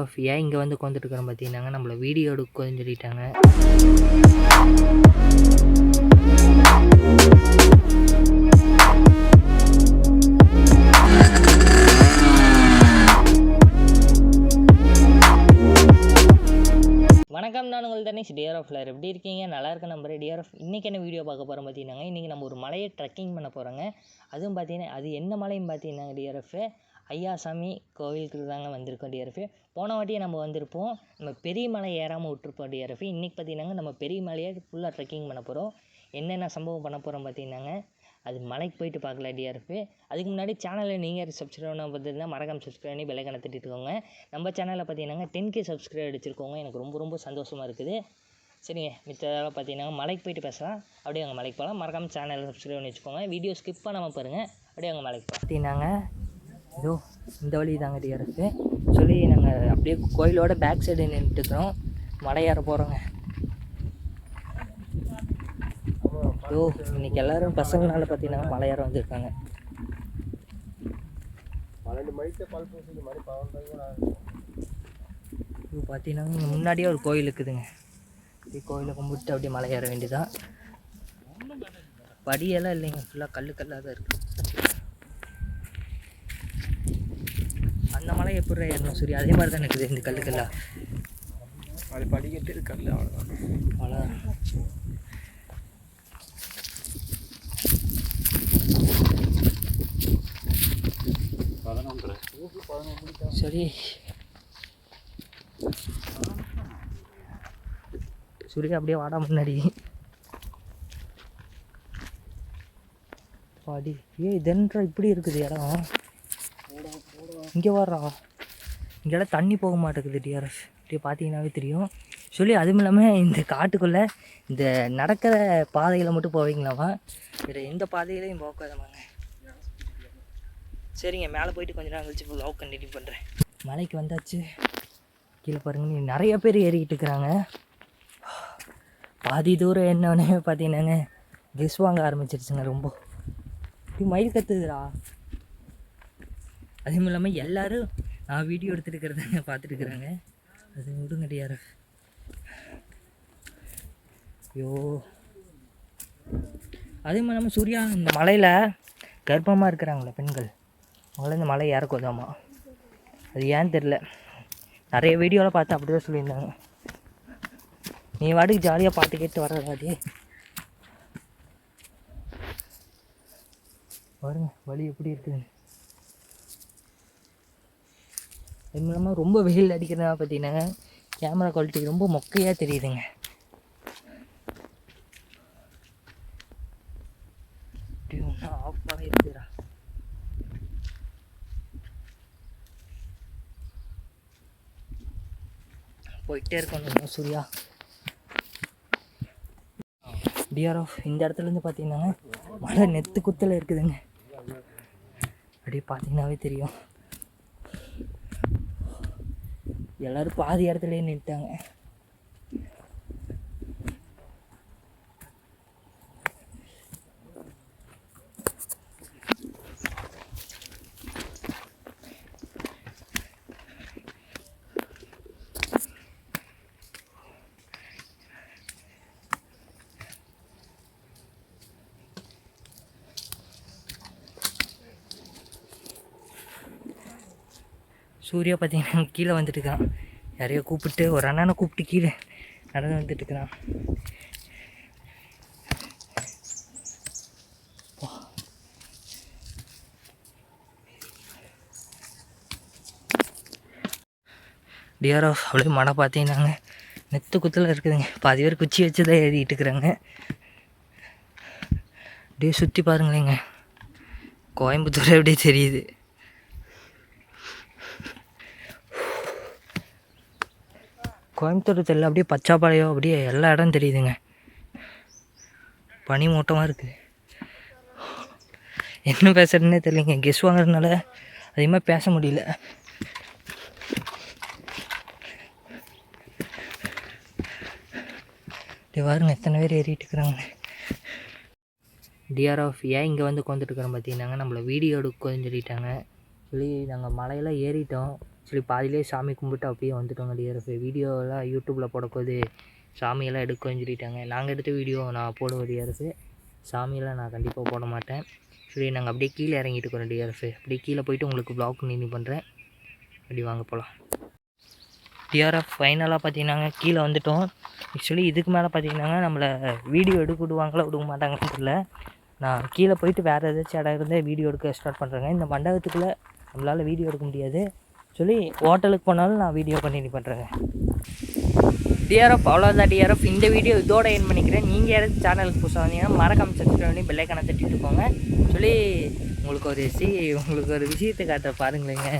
Of ஏன் இங்கே வந்து உட்காந்துட்டு இருக்கிறோம் பார்த்தீங்கன்னா நம்மளை வீடியோ எடுக்கன்னு சொல்லிட்டாங்க. வணக்கம் நான் உங்கள் தனேஷ். டியர் ஆஃப் லர் எப்படி இருக்கீங்க? நல்லா இருக்க நம்பர். டியர் ஆஃப் இன்றைக்கி என்ன வீடியோ பார்க்க போகிறோம் பார்த்தீங்கன்னா இன்றைக்கி நம்ம ஒரு மலையை ட்ரெக்கிங் பண்ண போகிறோங்க அதுவும் பார்த்தீங்கன்னா அது என்ன மலைன்னு பார்த்தீங்கன்னா டிஆர்எஃப். ஐயாசாமி கோவிலுக்கு தாங்க வந்திருக்கோம் டிஆர்எஃப். போன வாட்டியே நம்ம வந்திருப்போம். நம்ம பெரிய மலை ஏறாமல் விட்டுருப்போம் டிஆர்எஃப். இன்றைக்கி பார்த்தீங்கன்னா நம்ம பெரிய மலையை ஃபுல்லாக ட்ரெக்கிங் பண்ண போகிறோம் என்னென்ன சம்பவம் பண்ண போகிறோம் பார்த்தீங்கன்னாங்க அது மலைக்கு போயிட்டு பார்க்கல டிஆர்எஃப். அதுக்கு முன்னாடி சேனலை நீங்கள் சப்ஸ்கிரைப் பண்ண பார்த்தீங்கன்னா மறக்காம சப்ஸ்கிரைப் பண்ணி பெல்லைக்கனை தட்டிட்டுக்கோங்க நம்ம சேனலில் பார்த்தீங்கன்னா டென் கே சப்ஸ்கிரைப் அடிச்சிருக்கோங்க. எனக்கு ரொம்ப ரொம்ப சந்தோஷமாக இருக்குது. சரிங்க மித்ததெல்லாம் பார்த்தீங்கன்னா மலைக்கு போயிட்டு பேசலாம். அப்படியே அங்கே மலைக்கு போகலாம். மறக்காம சேனலை சப்ஸ்கிரைப் பண்ணி வச்சுக்கோங்க. வீடியோ ஸ்கிப் பண்ணாமல் பாருங்கள் அப்படியே அங்கே மலைக்கு போகலாம். பார்த்தீங்கன்னாங்க இதோ இந்த வழி தாங்க டிஆர்எஃப் சொல்லி நாங்கள் அப்படியே கோயிலோட பேக் சைடு நின்றுட்டுருக்குறோம் மலை ஏற போகிறோங்க ஐயோ இன்னைக்கு எல்லாரும் பசங்களால பார்த்தீங்கன்னா மலை ஏற வந்திருக்காங்க பார்த்தீங்கன்னா இங்க முன்னாடியே ஒரு கோயில் இருக்குதுங்க. இப்படி கோயிலை கும்பிட்டு அப்படியே மலை ஏற வேண்டியதான் படியெல்லாம் இல்லைங்க. ஃபுல்லாக கல்லு கல்லாக தான் இருக்குது அந்த மலை எப்படி ஏறணும்? சரி அதே மாதிரி தான் இருக்குது இந்த கல்லு கல்லா. அது படிக்கட்டு இருக்கல்ல அவ்வளோதான் மலை சரி. சூர்யா அப்படியே வாடா முன்னாடி. பாடி ஏய் இதென்றா இப்படி இருக்குது இடம். இங்கே வர்றா இங்கெல்லாம் தண்ணி போக மாட்டேங்குது டிஆர்எஸ். அப்படியே பார்த்தீங்கன்னாவே தெரியும். சொல்லி அதுவும் இல்லாமல் இந்த காட்டுக்குள்ளே இந்த நடக்கிற பாதையில் மட்டும் போவீங்களாமா வேறு எந்த பாதையிலையும் போகாதமாங்க சரிங்க மேலே போயிட்டு கொஞ்ச நேரம் கழிச்சு லவ் கண்டினியூ பண்ணுறேன் மலைக்கு வந்தாச்சு. கீழே பாருங்க நீ நிறைய பேர் ஏறிக்கிட்டு இருக்கிறாங்க. பாதி தூரம் என்னன்னு பார்த்தீங்கன்னாங்க கெஸ் வாங்க ஆரம்பிச்சிருச்சுங்க ரொம்ப. இப்படி மயில் கத்துதுடா. அதுவும் இல்லாமல் எல்லோரும் நான் வீடியோ எடுத்துருக்கிறத பார்த்துட்டுருக்குறாங்க அது விடுங்க டியார் ஐயோ. அதுவும் இல்லாமல் சூர்யா இந்த மலையில் கர்ப்பமாக இருக்கிறாங்களே பெண்கள். அவங்கள இந்த மலை ஏறக்கூடாமா அது ஏன்னு தெரில நிறைய வீடியோவில் பார்த்து அப்படி தான் சொல்லியிருந்தாங்க. நீ வாட்டுக்கு ஜாலியாக பாட்டு கேட்டு வர்றதாடி பாருங்க வழி எப்படி இருக்குது அது மூலமாக ரொம்ப வெயில் அடிக்கிறதா பார்த்தீங்கன்னா கேமரா குவாலிட்டி ரொம்ப மொக்கையாக தெரியுதுங்க. ஆஃப் போயிட்டே இருக்கணும் சூர்யா. டிஆர்எஃப் இந்த இடத்துலேருந்து பார்த்தீங்கன்னா மழை நெத்து குத்தில் இருக்குதுங்க. அப்படியே பார்த்தீங்கன்னாவே தெரியும். எல்லாரும் பாதி இடத்துலேயே நின்ட்டாங்க சூர்யா பார்த்தீங்கன்னா கீழே வந்துட்டுருக்கான். யாரையோ கூப்பிட்டு ஒரு அண்ணனை கூப்பிட்டு கீழே நடந்து வந்துட்டுருக்குறான் இருக்கிறான் ஆஃப் அப்படியே மழை பார்த்தீங்கன்னாங்க நெத்து குத்தில் இருக்குதுங்க. பாதி பேர் குச்சி வச்சு தான் ஏறிட்டு இருக்கிறாங்க. அப்படியே சுற்றி பாருங்களேங்க. கோயம்புத்தூர் அப்படியே தெரியுது. கோயம்புத்தூர் தெரியல அப்படியே பச்சாப்பாளையம் அப்படியே எல்லா இடம் தெரியுதுங்க. பனி மூட்டமாக இருக்குது என்ன பேசுறதுன்னே தெரியலைங்க. கெஸ் வாங்குறதுனால அதிகமாக பேச முடியல. இப்படி பாருங்க எத்தனை பேர் ஏறிட்டு இருக்கிறாங்க டிஆர்எஃப் ஏன் இங்கே வந்து உட்காந்துட்டு இருக்கிறோம் பார்த்தீங்கன்னாங்க நம்மளை வீடியோ எடுக்கன்னு சொல்லிட்டாங்க. சொல்லி நாங்கள் மலையெல்லாம் ஏறிட்டோம். சொல்லி பாதியிலே சாமி கும்பிட்டு அப்படியே வந்துட்டோங்க டிஆர்எஃப் வீடியோலாம் யூடியூப்பில் போடக்கூடாது சாமியெல்லாம் எடுக்கன்னு சொல்லிட்டாங்க. நாங்கள் எடுத்த வீடியோ நான் போடுவோம் டிஆர்எஃப் சாமியெல்லாம் நான் கண்டிப்பாக போட மாட்டேன். சரி நாங்கள் அப்படியே கீழே இறங்கிட்டு இருக்கிறோம் டிஆர்எஃப் அப்படியே கீழே போயிட்டு உங்களுக்கு ப்ளாக் நின்று பண்ணுறேன் அப்படி வாங்க போகலாம் டிஆர்எஃப் ஃபைனலாக பார்த்தீங்கன்னாங்க கீழே வந்துட்டோம். ஆக்சுவலி இதுக்கு மேலே பார்த்தீங்கன்னா நம்மளை வீடியோ எடுக்க விடுவாங்களா விடுக்க மாட்டாங்கன்னு தெரியல. நான் கீழே போயிட்டு வேறு ஏதாச்சும் இடம் இருந்தால் வீடியோ எடுக்க ஸ்டார்ட் பண்ணுறேங்க இந்த மண்டபத்துக்குள்ளே நம்மளால் வீடியோ எடுக்க முடியாது. சொல்லி ஹோட்டலுக்கு போனாலும் நான் வீடியோ கண்டினியூ பண்ணுறேங்க டிஆர்எஃப் அவ்வளோதான் டிஆர்எஃப் இந்த வீடியோ இதோட என் பண்ணிக்கிறேன். நீங்கள் யாராவது சேனலுக்கு புதுசாக வந்தீங்கன்னா மறக்காம சப்ஸ்கிரைப் பண்ணி பெல்லைக்கான தட்டிட்டு போங்க. சொல்லி உங்களுக்கு ஒரு சி உங்களுக்கு ஒரு விஷயத்தை காட்டுற பாருங்களேங்க.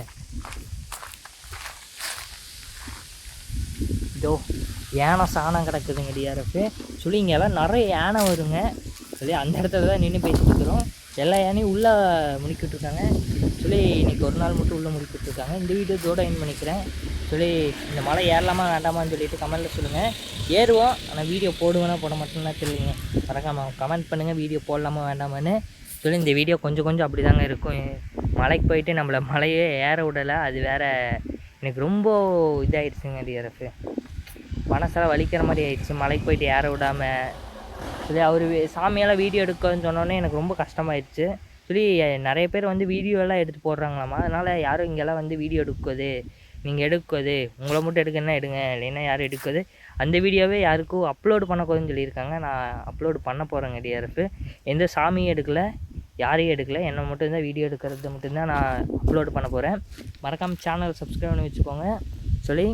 இதோ யானை சாணம் கிடக்குதுங்க டிஆர்எஃப் சொல்லி இங்கெல்லாம் நிறைய யானை வருங்க. சொல்லி அந்த இடத்துல தான் நின்று பேசிட்டு இருக்கிறோம். எல்லா யானையும் உள்ளே முடிக்கிட்டுருக்காங்க சொல்லி இன்னைக்கு ஒரு நாள் மட்டும் உள்ளே முடிக்கிட்டுருக்காங்க இந்த வீடியோ இதோட என் பண்ணிக்கிறேன். சொல்லி இந்த மலை ஏறலாமா வேண்டாமான்னு சொல்லிட்டு கமெண்ட்டில் சொல்லுங்கள் ஏறுவோம். ஆனால் வீடியோ போடுவேன்னா போட மாட்டேன்னா தெரியுங்க மறக்காம கமெண்ட் பண்ணுங்கள் வீடியோ போடலாமா வேண்டாமான்னு சொல்லி இந்த வீடியோ கொஞ்சம் கொஞ்சம் அப்படி தாங்க இருக்கும். மலைக்கு போயிட்டு நம்மளை மலையே ஏற விடலை. அது வேற எனக்கு ரொம்ப இதாகிடுச்சுங்க டிஆர்எஃப் மனசெல்லாம் வலிக்கிற மாதிரி ஆயிடுச்சு. மலைக்கு போயிட்டு ஏற விடாமல் சரி அவர் சாமியெல்லாம் வீடியோ எடுக்கன்னு சொன்னோன்னே எனக்கு ரொம்ப கஷ்டமாயிடுச்சு. சொல்லி நிறைய பேர் வந்து வீடியோலாம் எடுத்து போடுறாங்களாம்மா அதனால் யாரும் இங்கெல்லாம் வந்து வீடியோ எடுக்குது நீங்கள் எடுக்குது உங்களை மட்டும் எடுக்கணும்னா எடுங்க இல்லைன்னா யாரும் எடுக்குது அந்த வீடியோவே யாருக்கும் அப்லோடு பண்ணக்கூடாதுன்னு சொல்லியிருக்காங்க. நான் அப்லோடு பண்ண போகிறேங்க டிஆர்எஃப் எந்த சாமியும் எடுக்கலை யாரையும் எடுக்கல. என்னை மட்டும் தான் வீடியோ எடுக்கிறது மட்டும்தான் நான் அப்லோடு பண்ண போகிறேன் மறக்காமல் சேனல் சப்ஸ்கிரைப் பண்ணி வச்சுக்கோங்க. சொல்லி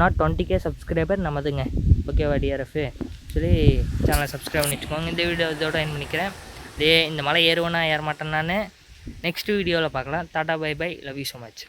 நாட் டுவெண்ட்டி கே சப்ஸ்கிரைபர் நமதுங்க. ஓகேவா டிஆர்எஃப் சொல்லி சேனலை சப்ஸ்கிரைப் பண்ணிட்டுக்கோங்க. இந்த வீடியோ இதோட என் பண்ணிக்கிறேன். இதே இந்த மலை ஏறுவேன்னா ஏற மாட்டேன் நான் நெக்ஸ்ட் வீடியோவில் பார்க்கலாம். Tata bye bye love you so much